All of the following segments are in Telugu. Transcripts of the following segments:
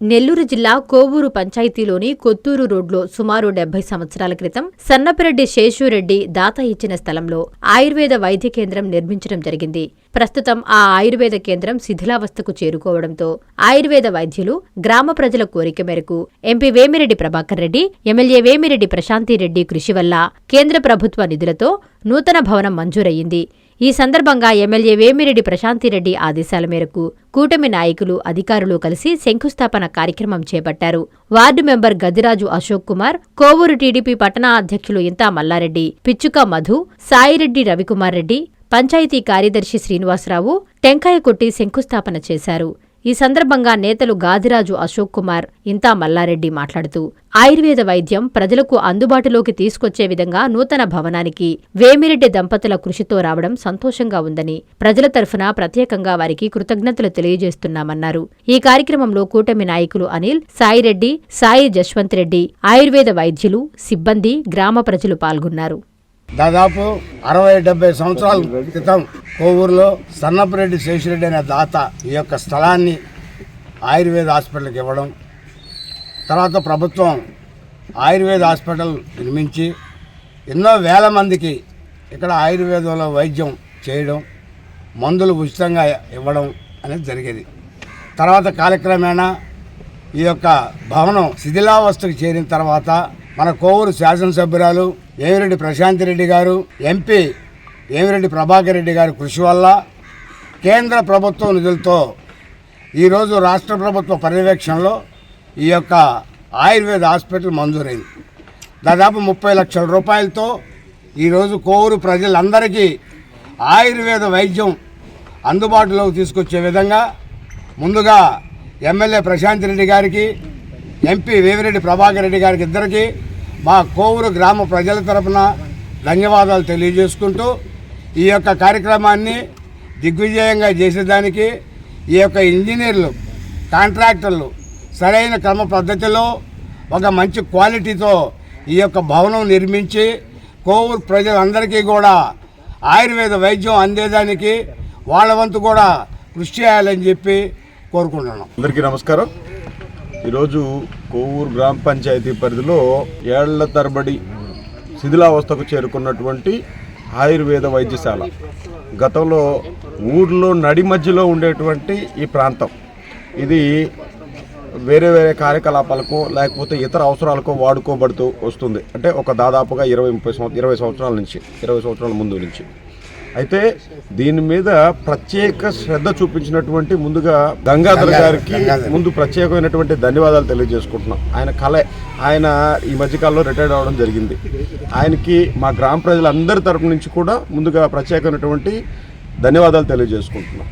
నెల్లూరు జిల్లా కోవూరు పంచాయతీలోని కొత్తూరు రోడ్లో సుమారు డెబ్బై సంవత్సరాల క్రితం సన్నపిరెడ్డి శేషురెడ్డి దాత ఇచ్చిన స్థలంలో ఆయుర్వేద వైద్య కేంద్రం నిర్మించడం జరిగింది. ప్రస్తుతం ఆ ఆయుర్వేద కేంద్రం శిథిలావస్థకు చేరుకోవడంతో ఆయుర్వేద వైద్యులు గ్రామ ప్రజల కోరిక మేరకు ఎంపీ వేమిరెడ్డి ప్రభాకర్ రెడ్డి ఎమ్మెల్యే వేమిరెడ్డి ప్రశాంతిరెడ్డి కృషి వల్ల కేంద్ర ప్రభుత్వ నిధులతో నూతన భవనం మంజూరయ్యింది. ఈ సందర్భంగా ఎమ్మెల్యే వేమిరెడ్డి ప్రశాంతిరెడ్డి ఆదేశాల మేరకు కూటమి నాయకులు అధికారులు కలిసి శంకుస్థాపన కార్యక్రమం చేపట్టారు. Ward member Gadiraju Ashok Kumar Kovuru TDP పట్టణ అధ్యక్షులు ఇంతా మల్లారెడ్డి పిచ్చుక మధు సాయిరెడ్డి రవికుమార్ రెడ్డి పంచాయతీ కార్యదర్శి శ్రీనివాసరావు టెంకాయ కొట్టి శంకుస్థాపన చేశారు. ఈ సందర్భంగా నేతలు గాదిరాజు అశోక్ కుమార్ ఇంతా మల్లారెడ్డి మాట్లాడుతూ ఆయుర్వేద వైద్యం ప్రజలకు అందుబాటులోకి తీసుకొచ్చే విధంగా నూతన భవనానికి వేమిరెడ్డి దంపతుల కృషితో రావడం సంతోషంగా ఉందని ప్రజల తరఫున ప్రత్యేకంగా వారికి కృతజ్ఞతలు తెలియజేస్తున్నామన్నారు. ఈ కార్యక్రమంలో కూటమి నాయకులు అనిల్ సాయిరెడ్డి సాయి జశ్వంత్ రెడ్డి ఆయుర్వేద వైద్యులు సిబ్బంది గ్రామ ప్రజలు పాల్గొన్నారు. దాదాపు అరవై డెబ్బై సంవత్సరాల క్రితం కోవూరులో సన్నపరెడ్డి శేషిరెడ్డి అనే దాత ఈ యొక్క స్థలాన్ని ఆయుర్వేద హాస్పిటల్కి ఇవ్వడం తర్వాత ప్రభుత్వం ఆయుర్వేద హాస్పిటల్ నిర్మించి ఎన్నో వేల మందికి ఇక్కడ ఆయుర్వేదంలో వైద్యం చేయడం మందులు ఉచితంగా ఇవ్వడం అనేది జరిగేది. తర్వాత కాలక్రమేణా ఈ యొక్క భవనం శిథిలావస్థకు చేరిన తర్వాత మన కోవూరు శాసనసభ్యురాలు ఏమిరెడ్డి ప్రశాంత్ రెడ్డి గారు ఎంపీ ఏమిరెడ్డి ప్రభాకర్ రెడ్డి గారి కృషి వల్ల కేంద్ర ప్రభుత్వం నిధులతో ఈరోజు రాష్ట్ర ప్రభుత్వ పర్యవేక్షణలో ఈ యొక్క ఆయుర్వేద హాస్పిటల్ మంజూరైంది. దాదాపు ముప్పై లక్షల రూపాయలతో ఈరోజు కోవూరు ప్రజలందరికీ ఆయుర్వేద వైద్యం అందుబాటులోకి తీసుకొచ్చే విధంగా ముందుగా ఎమ్మెల్యే ప్రశాంత్ రెడ్డి గారికి ఎంపీ వేవిరెడ్డి ప్రభాకర్ రెడ్డి గారికి ఇద్దరికీ మా కోవూరు గ్రామ ప్రజల తరఫున ధన్యవాదాలు తెలియజేసుకుంటూ ఈ యొక్క కార్యక్రమాన్ని దిగ్విజయంగా చేసేదానికి ఈ యొక్క ఇంజనీర్లు కాంట్రాక్టర్లు సరైన క్రమ పద్ధతిలో ఒక మంచి క్వాలిటీతో ఈ యొక్క భవనం నిర్మించి కోవూరు ప్రజలందరికీ కూడా ఆయుర్వేద వైద్యం అందేదానికి వాళ్ళ వంతు కూడా కృషి చేయాలని చెప్పి కోరుకుంటున్నాం. అందరికీ నమస్కారం. ఈరోజు కోవూరు గ్రామ పంచాయతీ పరిధిలో ఏళ్ళ తరబడి శిథిలావస్థకు చేరుకున్నటువంటి ఆయుర్వేద వైద్యశాల. గతంలో ఊర్లో నడి మధ్యలో ఉండేటువంటి ఈ ప్రాంతం. ఇది వేరే వేరే కార్యకలాపాలకు లేకపోతే ఇతర అవసరాలకు వాడుకోబడుతూ వస్తుంది. అంటే ఒక దాదాపుగా ఇరవై ముప్పై సంవత్సరం ఇరవై సంవత్సరాల నుంచి ఇరవై సంవత్సరాల ముందు నుంచి. అయితే దీని మీద ప్రత్యేక శ్రద్ధ చూపించినటువంటి ముందుగా గంగాధర్ గారికి ముందు ప్రత్యేకమైనటువంటి ధన్యవాదాలు తెలియజేసుకుంటున్నాం. ఆయన కళ ఆయన ఈ మధ్యకాలంలో రిటైర్డ్ అవ్వడం జరిగింది. ఆయనకి మా గ్రామ ప్రజలందరి తరపు నుంచి కూడా ముందుగా ప్రత్యేకమైనటువంటి ధన్యవాదాలు తెలియజేసుకుంటున్నాం.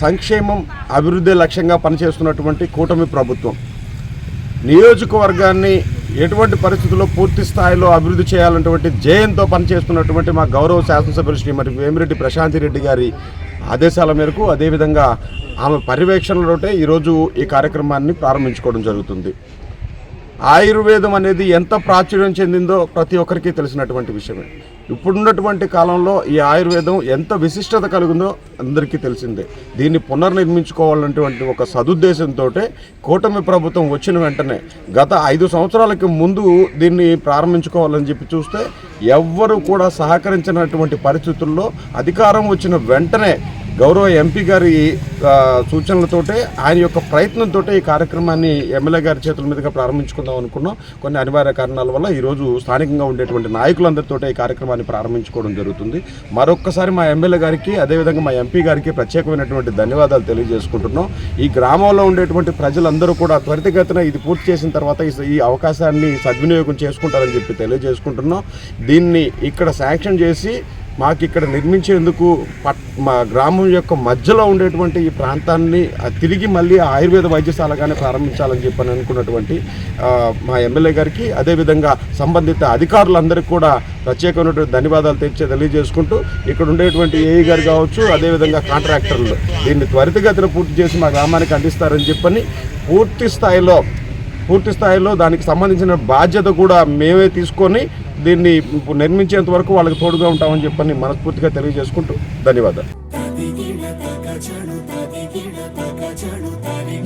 సంక్షేమం అభివృద్ధి లక్ష్యంగా పనిచేస్తున్నటువంటి కూటమి ప్రభుత్వం నియోజకవర్గాన్ని ఎటువంటి పరిస్థితుల్లో పూర్తి స్థాయిలో అభివృద్ధి చేయాలన్నటువంటి జయంతో పనిచేస్తున్నటువంటి మా గౌరవ శాసనసభ్యులు శ్రీమతి వేమిరెడ్డి ప్రశాంతి రెడ్డి గారి ఆదేశాల మేరకు అదేవిధంగా ఆమె పర్యవేక్షణలోనే ఈరోజు ఈ కార్యక్రమాన్ని ప్రారంభించుకోవడం జరుగుతుంది. ఆయుర్వేదం అనేది ఎంత ప్రాచుర్యం చెందిందో ప్రతి ఒక్కరికి తెలిసినటువంటి విషయమే. ఇప్పుడున్నటువంటి కాలంలో ఈ ఆయుర్వేదం ఎంత విశిష్టత కలిగిందో అందరికీ తెలిసిందే. దీన్ని పునర్నిర్మించుకోవాలన్నటువంటి ఒక సదుద్దేశంతో కూటమి ప్రభుత్వం వచ్చిన వెంటనే గత ఐదు సంవత్సరాలకి ముందు దీన్ని ప్రారంభించుకోవాలని చెప్పి చూస్తే ఎవ్వరూ కూడా సహకరించినటువంటి పరిస్థితుల్లో అధికారం వచ్చిన వెంటనే గౌరవ ఎంపీ గారి సూచనలతోటే ఆయన యొక్క ప్రయత్నంతో ఈ కార్యక్రమాన్ని ఎమ్మెల్యే గారి చేతుల మీదుగా ప్రారంభించుకుందాం అనుకున్నాం. కొన్ని అనివార్య కారణాల వల్ల ఈరోజు స్థానికంగా ఉండేటువంటి నాయకులందరితో ఈ కార్యక్రమాన్ని ప్రారంభించుకోవడం జరుగుతుంది. మరొక్కసారి మా ఎమ్మెల్యే గారికి అదేవిధంగా మా ఎంపీ గారికి ప్రత్యేకమైనటువంటి ధన్యవాదాలు తెలియజేసుకుంటున్నాం. ఈ గ్రామంలో ఉండేటువంటి ప్రజలందరూ కూడా త్వరితగతిన ఇది పూర్తి చేసిన తర్వాత ఈ- ఈ అవకాశాన్ని సద్వినియోగం చేసుకుంటారని చెప్పి తెలియజేసుకుంటున్నాం. దీన్ని ఇక్కడ శాంక్షన్ చేసి మాకు ఇక్కడ నిర్మించేందుకు పట్ మా గ్రామం యొక్క మధ్యలో ఉండేటువంటి ఈ ప్రాంతాన్ని తిరిగి మళ్ళీ ఆయుర్వేద వైద్యశాలగానే ప్రారంభించాలని చెప్పని అనుకున్నటువంటి మా ఎమ్మెల్యే గారికి అదేవిధంగా సంబంధిత అధికారులందరికీ కూడా ప్రత్యేకమైనటువంటి ధన్యవాదాలు తెచ్చే తెలియజేసుకుంటూ ఇక్కడ ఉండేటువంటి ఏఈ గారు కావచ్చు అదేవిధంగా కాంట్రాక్టర్లు దీన్ని త్వరితగతిన పూర్తి చేసి మా గ్రామానికి అందిస్తారని చెప్పని పూర్తి స్థాయిలో పూర్తి స్థాయిలో దానికి సంబంధించిన బాధ్యత కూడా మేమే తీసుకొని దీన్ని నిర్మించేంత వరకు వాళ్ళకి తోడుగా ఉంటామని చెప్పని మనస్ఫూర్తిగా తెలియజేసుకుంటూ ధన్యవాదాలు.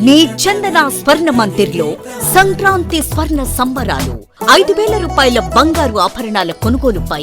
మీ చందన స్వర్ణ మందిర్లో సంక్రాంతి స్వర్ణ సంబరాలు. ఐదు వేల రూపాయల బంగారు ఆభరణాల కొనుగోలుపై